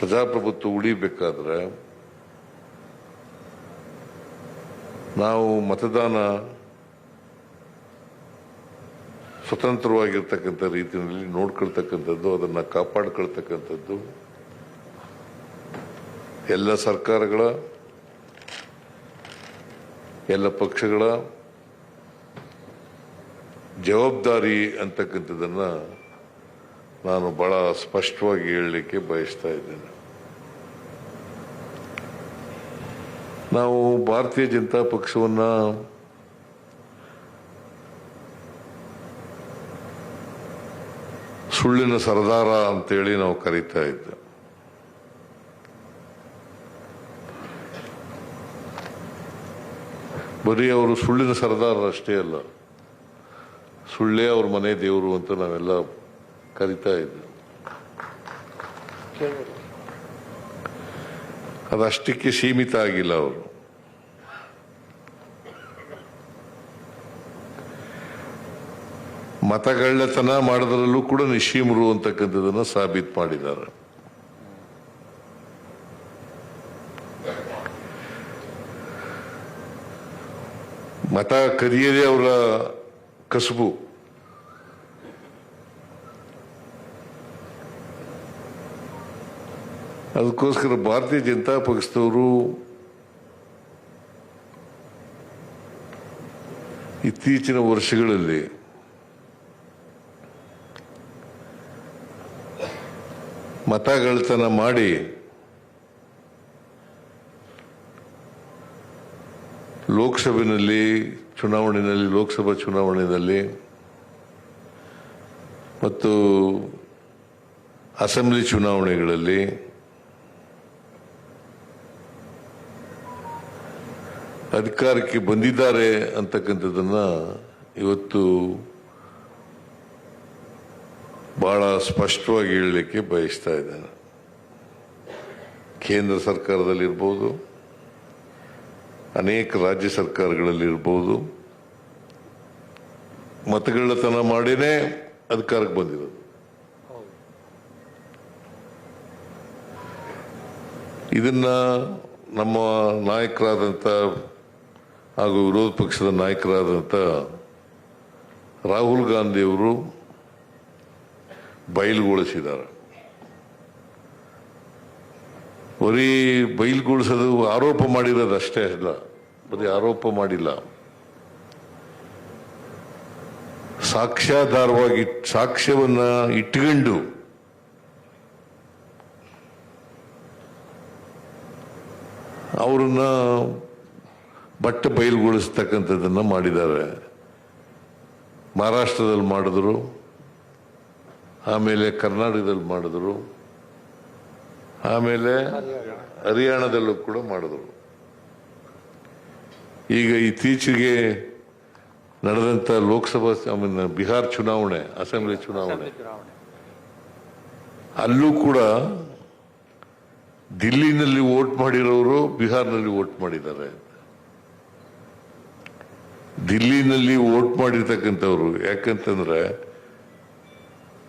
ಪ್ರಜಾಪ್ರಭುತ್ವ ಉಳಿಬೇಕಾದ್ರೆ ನಾವು ಮತದಾನ ಸ್ವತಂತ್ರವಾಗಿರ್ತಕ್ಕಂಥ ರೀತಿಯಲ್ಲಿ ನೋಡ್ಕೊಳ್ತಕ್ಕಂಥದ್ದು, ಅದನ್ನು ಕಾಪಾಡ್ಕೊಳ್ತಕ್ಕಂಥದ್ದು. ಎಲ್ಲ ಸರ್ಕಾರಗಳ, ಎಲ್ಲ ಪಕ್ಷಗಳ ಜವಾಬ್ದಾರಿ ಅಂತಕ್ಕಂಥದ್ದನ್ನ ನಾನು ಬಹಳ ಸ್ಪಷ್ಟವಾಗಿ ಹೇಳಲಿಕ್ಕೆ ಬಯಸ್ತಾ ಇದ್ದೇನೆ. ನಾವು ಭಾರತೀಯ ಜನತಾ ಪಕ್ಷವನ್ನ ಸುಳ್ಳಿನ ಸರದಾರ ಅಂತೇಳಿ ನಾವು ಕರೀತಾ ಇದ್ದೆ ಬರೀ ಅವರು ಸುಳ್ಳಿನ ಸರದಾರರಷ್ಟೇ ಅಲ್ಲ, ಸುಳ್ಳೇ ಅವ್ರ ಮನೆ ದೇವರು ಅಂತ ನಾವೆಲ್ಲ ಕರಿತಾ ಇದ್ರು ಅದಷ್ಟಕ್ಕೆ ಸೀಮಿತ ಆಗಿಲ್ಲ ಅವರು. ಮತಗಳ್ಳತನ ಮಾಡೋದ್ರಲ್ಲೂ ಕೂಡ ನಿಶೀಮರು ಅಂತಕ್ಕಂಥದ್ದನ್ನು ಸಾಬೀತು ಮಾಡಿದ್ದಾರೆ. ಮತ ಕರಿಯದೇ ಅವರ ಕಸುಬು. ಅದಕ್ಕೋಸ್ಕರ ಭಾರತೀಯ ಜನತಾ ಪಕ್ಷದವರು ಇತ್ತೀಚಿನ ವರ್ಷಗಳಲ್ಲಿ ಮತಗಳತನ ಮಾಡಿ ಲೋಕಸಭೆಯಲ್ಲಿ ಚುನಾವಣೆಯಲ್ಲಿ, ಲೋಕಸಭಾ ಚುನಾವಣೆಯಲ್ಲಿ ಮತ್ತು ಅಸೆಂಬ್ಲಿ ಚುನಾವಣೆಗಳಲ್ಲಿ ಅಧಿಕಾರಕ್ಕೆ ಬಂದಿದ್ದಾರೆ ಅಂತಕ್ಕಂಥದ್ದನ್ನ ಇವತ್ತು ಬಹಳ ಸ್ಪಷ್ಟವಾಗಿ ಹೇಳಲಿಕ್ಕೆ ಬಯಸ್ತಾ ಇದ್ದೇನೆ. ಕೇಂದ್ರ ಸರ್ಕಾರದಲ್ಲಿರ್ಬೋದು, ಅನೇಕ ರಾಜ್ಯ ಸರ್ಕಾರಗಳಲ್ಲಿರ್ಬೋದು ಮತಗಳತನ ಮಾಡಿನೇ ಅಧಿಕಾರಕ್ಕೆ ಬಂದಿರೋದು. ಇದನ್ನ ನಮ್ಮ ನಾಯಕರಾದಂಥ ಹಾಗೂ ವಿರೋಧ ಪಕ್ಷದ ನಾಯಕರಾದಂಥ ರಾಹುಲ್ ಗಾಂಧಿಯವರು ಬಯಲುಗೊಳಿಸಿದ್ದಾರೆ. ಬರೀ ಬಯಲುಗೊಳಿಸೋದು ಆರೋಪ ಮಾಡಿರೋದು ಅಷ್ಟೇ ಅಲ್ಲ, ಬರೀ ಆರೋಪ ಮಾಡಿಲ್ಲ. ಸಾಕ್ಷ್ಯಾಧಾರವಾಗಿ ಸಾಕ್ಷ್ಯವನ್ನ ಇಟ್ಕೊಂಡು ಅವರನ್ನ ಬಟ್ಟೆ ಬಯಲುಗೊಳಿಸ್ತಕ್ಕಂಥದ್ದನ್ನು ಮಾಡಿದ್ದಾರೆ. ಮಹಾರಾಷ್ಟ್ರದಲ್ಲಿ ಮಾಡಿದ್ರು, ಆಮೇಲೆ ಕರ್ನಾಟಕದಲ್ಲಿ ಮಾಡಿದ್ರು, ಆಮೇಲೆ ಹರಿಯಾಣದಲ್ಲೂ ಕೂಡ ಮಾಡಿದ್ರು. ಈಗ ಇತ್ತೀಚೆಗೆ ನಡೆದಂತ ಲೋಕಸಭಾ ಬಿಹಾರ್ ಚುನಾವಣೆ, ಅಸೆಂಬ್ಲಿ ಚುನಾವಣೆ, ಅಲ್ಲೂ ಕೂಡ ದಿಲ್ಲಿನಲ್ಲಿ ವೋಟ್ ಮಾಡಿರೋರು ಬಿಹಾರ್ನಲ್ಲಿ ವೋಟ್ ಮಾಡಿದ್ದಾರೆ. ದಿಲ್ಲಿನಲ್ಲಿ ವೋಟ್ ಮಾಡಿರ್ತಕ್ಕಂಥವ್ರು. ಯಾಕಂತಂದ್ರೆ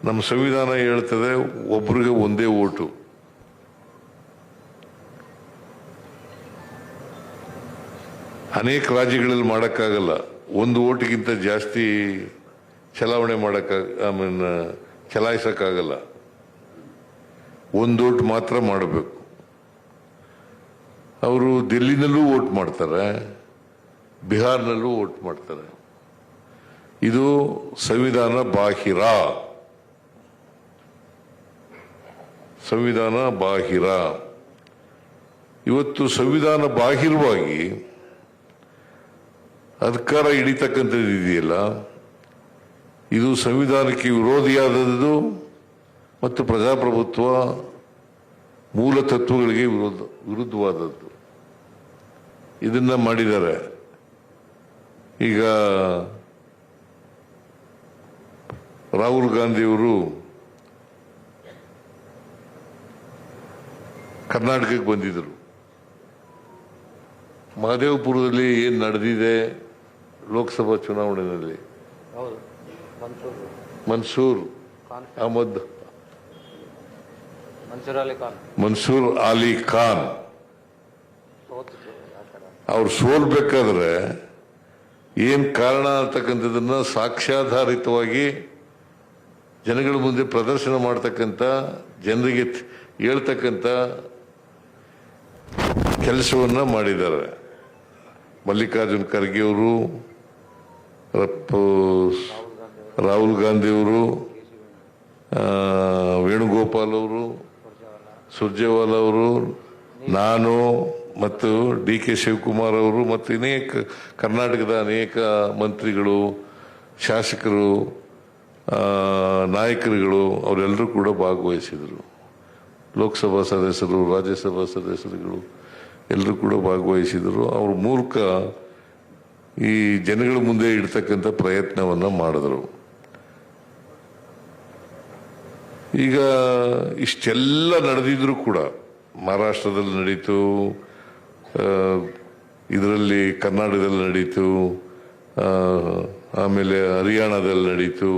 ನಮ್ಮ ಸಂವಿಧಾನ ಹೇಳ್ತದೆ ಒಬ್ರಿಗೆ ಒಂದೇ ಓಟು. ಅನೇಕ ರಾಜ್ಯಗಳಲ್ಲಿ ಮಾಡೋಕ್ಕಾಗಲ್ಲ. ಒಂದು ಓಟಿಗಿಂತ ಜಾಸ್ತಿ ಚಲಾವಣೆ ಮಾಡಕ್ಕ ಐ ಮೀನ್, ಚಲಾಯಿಸೋಕ್ಕಾಗಲ್ಲ. ಒಂದು ಓಟ್ ಮಾತ್ರ ಮಾಡಬೇಕು. ಅವರು ದಿಲ್ಲಿನಲ್ಲೂ ವೋಟ್ ಮಾಡ್ತಾರೆ. ಬಿಹಾರ್ನಲ್ಲೂ ವೋಟ್ ಮಾಡ್ತಾರೆ. ಇದು ಸಂವಿಧಾನ ಬಾಹಿರ. ಸಂವಿಧಾನ ಬಾಹಿರ. ಇವತ್ತು ಸಂವಿಧಾನ ಬಾಹಿರವಾಗಿ ಅಧಿಕಾರ ಹಿಡಿತಕ್ಕಂಥದ್ದು ಇದೆಯಲ್ಲ? ಇದು ಸಂವಿಧಾನಕ್ಕೆ ವಿರೋಧಿಯಾದದ್ದು ಮತ್ತು ಪ್ರಜಾಪ್ರಭುತ್ವ ಮೂಲ ತತ್ವಗಳಿಗೆ ವಿರೋಧ, ವಿರುದ್ಧವಾದದ್ದು. ಇದನ್ನು ಮಾಡಿದ್ದಾರೆ. ಈಗ ರಾಹುಲ್ ಗಾಂಧಿಯವರು ಕರ್ನಾಟಕಕ್ಕೆ ಬಂದಿದ್ದರು. ಮಹದೇವಪುರದಲ್ಲಿ ಏನು ನಡೆದಿದೆ ಲೋಕಸಭಾ ಚುನಾವಣೆಯಲ್ಲಿ? ಮನ್ಸೂರ್. ಅಹಮದ್. ಮನ್ಸೂರ್ ಅಲಿ ಖಾನ್. ಅವ್ರು ಸೋಲ್ಬೇಕಾದ್ರೆ ಏನ್ ಕಾರಣ ಅಂತಕ್ಕಂಥದ್ದನ್ನು ಸಾಕ್ಷ್ಯಾಧಾರಿತವಾಗಿ ಜನಗಳ ಮುಂದೆ ಪ್ರದರ್ಶನ ಮಾಡ್ತಕ್ಕಂಥ, ಜನರಿಗೆ ಹೇಳ್ತಕ್ಕಂಥ ಕೆಲಸವನ್ನ ಮಾಡಿದ್ದಾರೆ. ಮಲ್ಲಿಕಾರ್ಜುನ್ ಖರ್ಗೆಯವರು ರಾಹುಲ್ ಗಾಂಧಿಯವರು ವೇಣುಗೋಪಾಲ್ ಅವರು, ಸುರ್ಜೇವಾಲ ಅವರು, ನಾನು ಮತ್ತು ಡಿ ಕೆ ಶಿವಕುಮಾರ್ ಅವರು ಮತ್ತು ಅನೇಕ ಕರ್ನಾಟಕದ ಅನೇಕ ಮಂತ್ರಿಗಳು, ಶಾಸಕರು ನಾಯಕರುಗಳು, ಅವರೆಲ್ಲರೂ ಕೂಡ ಭಾಗವಹಿಸಿದರು. ಲೋಕಸಭಾ ಸದಸ್ಯರು, ರಾಜ್ಯಸಭಾ ಸದಸ್ಯರುಗಳು ಎಲ್ಲರೂ ಕೂಡ ಭಾಗವಹಿಸಿದರು. ಅವ್ರ ಮೂಲಕ ಈ ಜನಗಳ ಮುಂದೆ ಇಡ್ತಕ್ಕಂಥ ಪ್ರಯತ್ನವನ್ನು ಮಾಡಿದ್ರು. ಈಗ ಇಷ್ಟೆಲ್ಲ ನಡೆದಿದ್ರು ಕೂಡ ಮಹಾರಾಷ್ಟ್ರದಲ್ಲಿ ನಡೀತು ಇದರಲ್ಲಿ ಕರ್ನಾಟಕದಲ್ಲಿ ನಡೀತು ಆಮೇಲೆ ಹರಿಯಾಣದಲ್ಲಿ ನಡೀತು,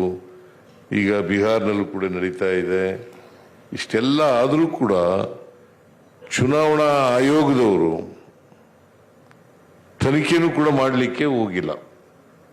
ಈಗ ಬಿಹಾರ್ನಲ್ಲೂ ಕೂಡ ನಡೀತಾ ಇದೆ. ಇಷ್ಟೆಲ್ಲ ಆದರೂ ಕೂಡ ಚುನಾವಣಾ ಆಯೋಗದವರು ತನಿಖೆನೂ ಕೂಡ ಮಾಡಲಿಕ್ಕೆ ಹೋಗಿಲ್ಲ.